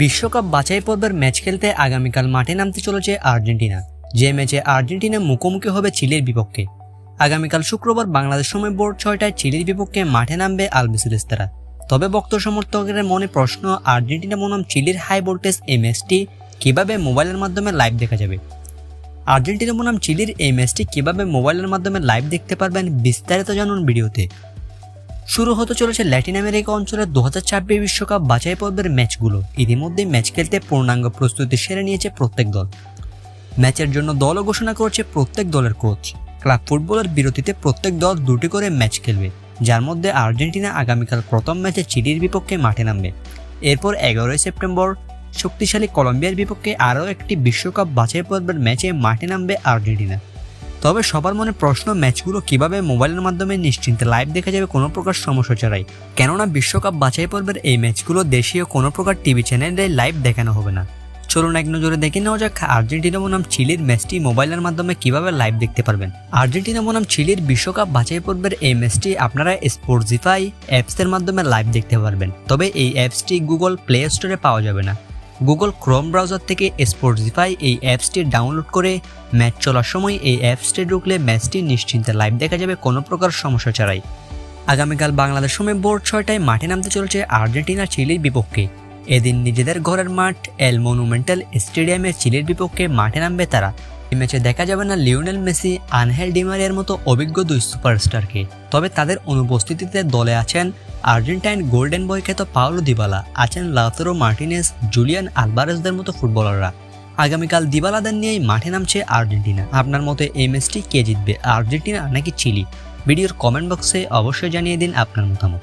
বিশ্বকাপ বাছাই পর্বের ম্যাচ খেলতে আগামীকাল মাঠে নামতে চলেছে আর্জেন্টিনা। যে ম্যাচে আর্জেন্টিনা মুখোমুখি হবে চিলির বিপক্ষে। আগামীকাল শুক্রবার বাংলাদেশ সময় ভোর ছয়টায় চিলির বিপক্ষে মাঠে নামবে আলবিসিলেস্তারা তবে বক্ত সমর্থকের মনে প্রশ্ন, আর্জেন্টিনা বনাম চিলির হাই ভোল্টেজ এই ম্যাচটি কীভাবে মোবাইলের মাধ্যমে লাইভ দেখা যাবে? আর্জেন্টিনা বনাম চিলির এই ম্যাচটি কীভাবে মোবাইলের মাধ্যমে লাইভ দেখতে পারবেন বিস্তারিত জানুন ভিডিওতে। শুরু হতে চলেছে ল্যাটিন আমেরিকা অঞ্চলের দু হাজার বিশ্বকাপ বাছাই পর্বের ম্যাচগুলো। ইতিমধ্যে ম্যাচ খেলতে পূর্ণাঙ্গ প্রস্তুতি সেরে নিয়েছে প্রত্যেক দল। ম্যাচের জন্য দলও ঘোষণা করেছে প্রত্যেক দলের কোচ। ক্লাব ফুটবলের বিরতিতে প্রত্যেক দল দুটি করে ম্যাচ খেলবে, যার মধ্যে আর্জেন্টিনা আগামীকাল প্রথম ম্যাচে চিলির বিপক্ষে মাঠে নামবে। এরপর এগারোই সেপ্টেম্বর, শক্তিশালী কলম্বিয়ার বিপক্ষে আরও একটি বিশ্বকাপ বাছাই পর্বের ম্যাচে মাঠে নামবে আর্জেন্টিনা। তবে সবার মনে প্রশ্ন, ম্যাচগুলো কীভাবে মোবাইলের মাধ্যমে নিশ্চিন্তে লাইভ দেখা যাবে কোনো প্রকার সমস্যা ছাড়াই। কেননা বিশ্বকাপ বাছাই পর্বের এই ম্যাচগুলো দেশীয় কোনো প্রকার টিভি চ্যানেলে লাইভ দেখানো হবে না। চলুন এক নজরে দেখে নেওয়া যাক আর্জেন্টিনা বনাম চিলির ম্যাচটি মোবাইলের মাধ্যমে কীভাবে লাইভ দেখতে পারবেন। আর্জেন্টিনা বনাম চিলির বিশ্বকাপ বাছাই পর্বের এই ম্যাচটি আপনারা স্পোর্টজিফাই অ্যাপসের মাধ্যমে লাইভ দেখতে পারবেন। তবে এই অ্যাপসটি গুগল প্লে স্টোরে পাওয়া যাবে না। গুগল ক্রোম ব্রাউজার থেকে স্পোর্টিফাই এই অ্যাপসটি ডাউনলোড করে ম্যাচ চলার সময় এই অ্যাপসটি ঢুকলে ম্যাচটি নিশ্চিন্তে লাইভ দেখা যাবে কোনো প্রকার সমস্যা ছাড়াই। আগামীকাল বাংলাদেশ সময় ভোর ছয়টায় মাঠে নামতে চলেছে আর্জেন্টিনা চিলির বিপক্ষে। এদিন নিজেদের ঘরের মাঠ এল মনুমেন্টাল স্টেডিয়ামে চিলির বিপক্ষে মাঠে নামবে তারা। এই ম্যাচে দেখা যাবে না লিওনেল মেসি, আনহেল ডিমারিয়ার মতো অভিজ্ঞ দুই সুপারস্টারকে। তবে তাদের অনুপস্থিতিতে দলে আছেন আর্জেন্টাইন গোল্ডেন বয় খ্যাত পাওলো দিবালা, আছেন লাউতারো মার্টিনেস, জুলিয়ান আলবারেসদের মতো ফুটবলাররা। আগামীকাল দিবালাদের নিয়েই মাঠে নামছে আর্জেন্টিনা। আপনার মতে এই ম্যাচটি কে জিতবে, আর্জেন্টিনা নাকি চিলি? ভিডিওর কমেন্ট বক্সে অবশ্যই জানিয়ে দিন আপনার মতামত।